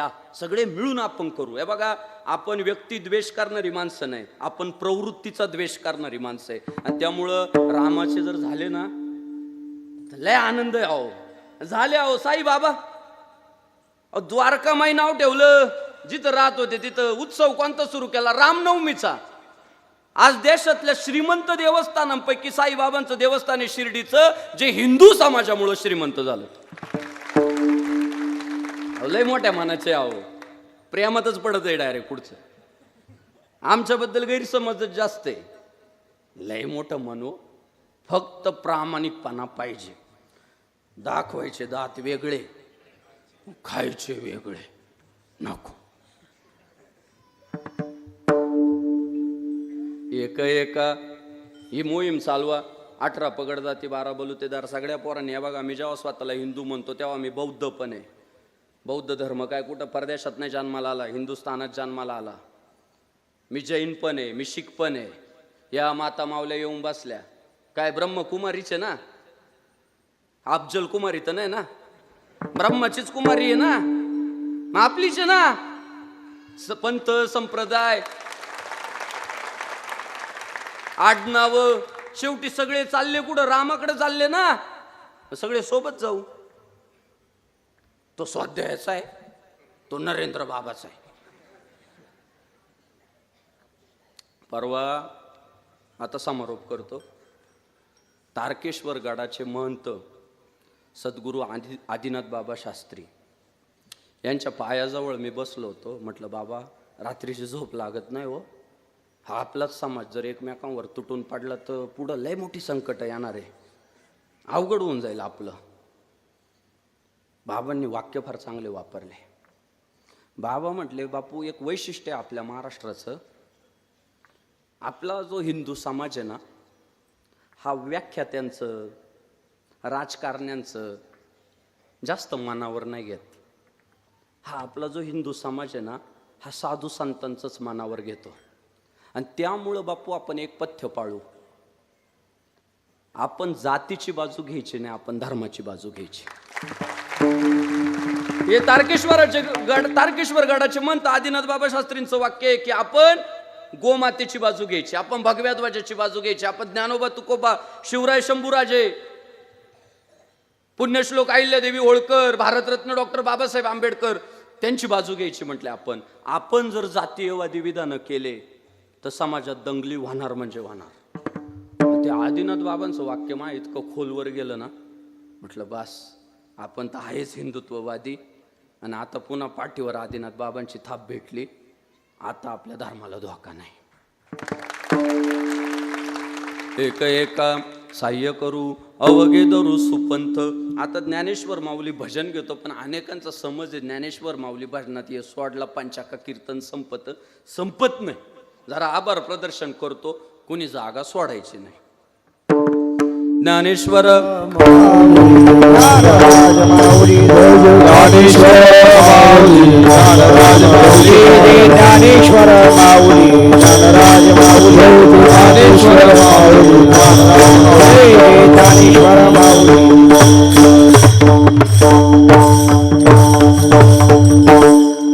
या सगळे मिळून आपण करू. हे बघा आपण व्यक्ती द्वेष करणारी माणसं नाही आपण प्रवृत्तीचा द्वेष करणारी माणसं आहे. आणि त्यामुळं रामाचे जर झाले ना तर लय आनंद आहे झाले अहो साई बाबा. अहो, द्वारकामाई नाव ठेवलं जिथं राहत होते तिथं उत्सव कोणता सुरू केला? रामनवमीचा. आज देशातल्या श्रीमंत देवस्थानांपैकी साईबाबांचं देवस्थान आहे शिर्डीचं जे हिंदू समाजामुळं श्रीमंत झालं. लय मोठ्या मानाचे आहो प्रेमातच पडत आहे डायरेक्ट पुढचं. आमच्याबद्दल गैरसमजच जास्त आहे. लय मोठं म्हणू फक्त प्रामाणिकपणा पाहिजे. दाखवायचे दात वेगळे खायचे वेगळे. नको. एक एका ही मोहीम चालवा. अठरा पगड जाती बारा बलुतेदार सगळ्या पोरांनी या बघा मी जेव्हा स्वतःला हिंदू म्हणतो तेव्हा मी बौद्ध पण आहे. बौद्ध धर्म काय? कुठं परदेशात नाही जन्माला आला हिंदुस्थानात जन्माला आला. मी जैन पण आहे मी शीख पण आहे. या माता मावल्या येऊन बसल्या. काय ब्रह्मकुमारीचे ना? अफजल कुमारी तर नाही ना? ब्रह्माचीच कुमारी आहे ना? मग आपलीच आहे ना? पंथ पंत संप्रदाय. आडनाव शेवटी सगळे चालले कुठं? रामाकडे चालले ना? सगळे सोबत जाऊ. तो स्वाध्यायाचा आहे तो नरेंद्र बाबाचा आहे. परवा आता समारोप करतो. तारकेश्वर गडाचे महंत सद्गुरू आदि आदिनाथ बाबा शास्त्री यांच्या पायाजवळ मी बसलो होतो. म्हटलं बाबा रात्रीची झोप लागत नाही हो. हा आपलाच समाज जर एकमेकांवर तुटून पडला तर पुढं लय मोठी संकट येणार आहे. अवघड होऊन जाईल आपलं. बाबांनी वाक्य फार चांगले वापरले. बाबा म्हटले बापू एक वैशिष्ट्य आहे आपल्या महाराष्ट्राचं. आपला जो हिंदू समाज आहे ना हा व्याख्यात्यांचं राजकारण्यांचं जास्त मनावर नाही घेत. हा आपला जो हिंदू समाज आहे ना हा साधू संतांचंच मनावर घेतो. आणि त्यामुळं बापू आपण एक पथ्य पाळू. आपण जातीची बाजू घ्यायची नाही आपण धर्माची बाजू घ्यायची. हे तारकेश्वराचे गड तारकेश्वर गडाचे म्हणत आदिनाथ बाबा शास्त्रींचं वाक्य आहे की आपण गोमातेची बाजू घ्यायची आपण भगव्या ध्वजाची बाजू घ्यायची आपण ज्ञानोबा तुकोबा शिवराय शंभूराजे पुण्यश्लोक अहिल्यादेवी होळकर भारतरत्न डॉक्टर बाबासाहेब आंबेडकर त्यांची बाजू घ्यायची म्हटले आपण. आपण जर जातीयवादी विधानं केले तर समाजात दंगली होणार म्हणजे होणार ते आदिनाथ बाबांचं वाक्य मा इतकं खोलवर गेलं ना म्हटलं बास. आपण तर आहेच हिंदुत्ववादी. आणि आता पुन्हा पाठीवर आदिनाथ बाबांची थाप भेटली. आता आपल्या धर्माला धोका नाही. एक एका साह्य करू अवघे धरू सुपंथ. आता ज्ञानेश्वर माऊली भजन घेतो पण अनेकांचा समज आहे ज्ञानेश्वर माऊली भजनात ये सोडला पंचाका कीर्तन संपत. संपत नाही. जरा आभार प्रदर्शन करतो कुणी जागा सोडायची नाही. ज्ञानेश्वर ज्ञानेश्वर ज्ञानेश्वर माऊली ज्ञानराज माऊली. ज्ञानेश्वर माऊली.